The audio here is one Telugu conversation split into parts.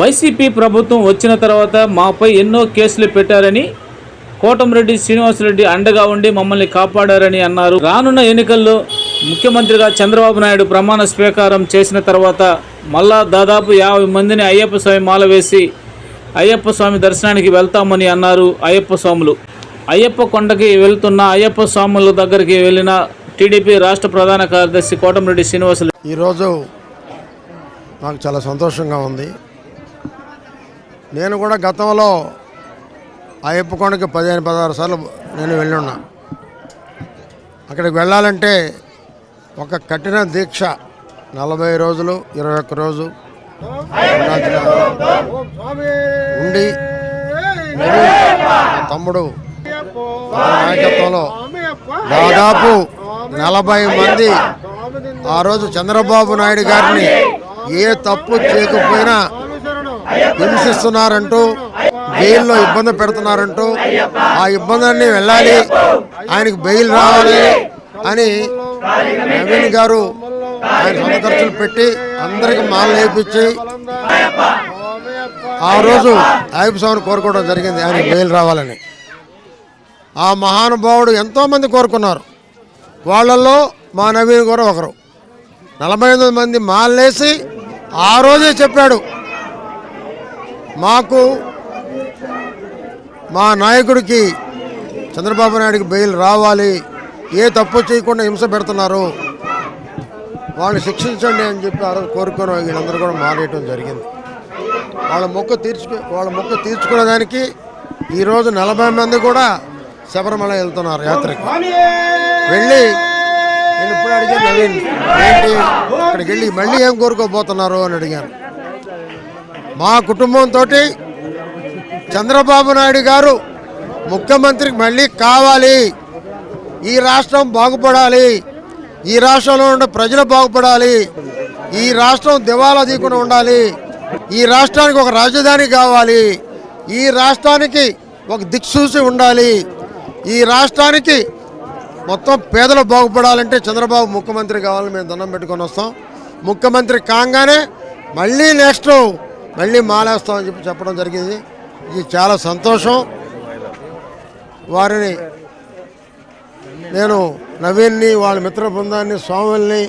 వైసీపీ ప్రభుత్వం వచ్చిన తర్వాత మాపై ఎన్నో కేసులు పెట్టారని కోటంరెడ్డి శ్రీనివాసరెడ్డి అండగా ఉండి మమ్మల్ని కాపాడారని అన్నారు. రానున్న ఎన్నికల్లో ముఖ్యమంత్రిగా చంద్రబాబు నాయుడు ప్రమాణ స్వీకారం చేసిన తర్వాత మళ్ళా దాదాపు యాభై మందిని అయ్యప్ప స్వామి మాల వేసి అయ్యప్ప స్వామి దర్శనానికి వెళ్తామని అన్నారు అయ్యప్ప స్వాములు. అయ్యప్ప కొండకి వెళ్తున్న అయ్యప్ప స్వాముల దగ్గరికి వెళ్ళిన టీడీపీ రాష్ట్ర ప్రధాన కార్యదర్శి కోటంరెడ్డి శ్రీనివాసరెడ్డి ఈరోజు నాకు చాలా సంతోషంగా ఉంది. నేను కూడా గతంలో అయ్యప్ప కొండకి పదిహేను పదహారు సార్లు నేను వెళ్ళున్నా. అక్కడికి వెళ్ళాలంటే ఒక కఠిన దీక్ష. నలభై రోజులు ఇరవై ఒక్క రోజు. ఉండి తమ్ముడు నాయకత్వంలో దాదాపు నలభై మంది ఆ రోజు చంద్రబాబు నాయుడు గారిని ఏ తప్పు చేయకపోయినా హింసిస్తున్నారంటూ జైల్లో ఇబ్బంది పెడుతున్నారంటూ ఆ ఇబ్బందులన్నీ వెళ్ళాలి ఆయనకు బెయిల్ రావాలి అని నవీన్ గారు ఆయన సొంత ఖర్చులు పెట్టి అందరికి మాలు వేయించి ఆ రోజు అయ్యప్ప స్వామిని కోరుకోవడం జరిగింది ఆయన బెయిల్ రావాలని. ఆ మహానుభావుడు ఎంతోమంది కోరుకున్నారు. వాళ్ళల్లో మా నవీన్ కూడా ఒకరు. నలభై ఎనిమిది మంది మాలేసి ఆ రోజే చెప్పాడు మాకు మా నాయకుడికి చంద్రబాబు నాయుడికి బెయిల్ రావాలి. ఏ తప్పు చేయకుండా హింస పెడుతున్నారు. వాళ్ళని శిక్షించండి అని చెప్పి ఆ రోజు కోరుకొని వీళ్ళందరూ కూడా మారేయటం జరిగింది. వాళ్ళ మొక్క తీర్చుకు వాళ్ళ మొక్క తీర్చుకునేదానికి ఈరోజు నలభై మంది కూడా శబరిమల వెళ్తున్నారు యాత్రకి. వెళ్ళి నేను ఇప్పుడు అడిగాను నవీన్ ఏంటి? అక్కడికి వెళ్ళి మళ్ళీ ఏం కోరుకోబోతున్నారు అని అడిగాను. మా కుటుంబంతో చంద్రబాబు నాయుడు గారు ముఖ్యమంత్రికి మళ్ళీ కావాలి. ఈ రాష్ట్రం బాగుపడాలి. ఈ రాష్ట్రంలో ఉండే ప్రజలు బాగుపడాలి. ఈ రాష్ట్రం దివాలా తీయకుండా ఉండాలి. ఈ రాష్ట్రానికి ఒక రాజధాని కావాలి. ఈ రాష్ట్రానికి ఒక దిక్సూచి ఉండాలి. ఈ రాష్ట్రానికి మొత్తం పేదలు బాగుపడాలంటే చంద్రబాబు ముఖ్యమంత్రి కావాలని మేము దండం పెట్టుకొని వస్తాం. ముఖ్యమంత్రి కాగానే మళ్ళీ నెక్స్ట్ మళ్ళీ మాలేస్తామని చెప్పి చెప్పడం జరిగింది. ఇది చాలా సంతోషం. వారిని నేను నవీన్ని వాళ్ళ మిత్ర బృందాన్ని స్వాముల్ని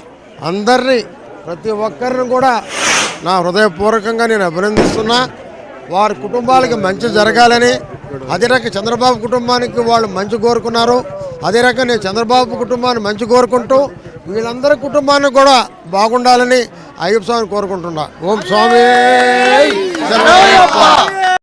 అందరినీ ప్రతి ఒక్కరిని కూడా నా హృదయపూర్వకంగా నేను అభినందిస్తున్నా. వారి కుటుంబాలకి మంచి జరగాలని అదే రకంగా చంద్రబాబు కుటుంబానికి వాళ్ళు మంచి కోరుకున్నారు. అదే రకంగా నేను చంద్రబాబు కుటుంబాన్ని మంచి కోరుకుంటూ వీళ్ళందరి కుటుంబాన్ని కూడా బాగుండాలని అయ్యప్ప స్వామిని కోరుకుంటున్నా. ఓం స్వామి.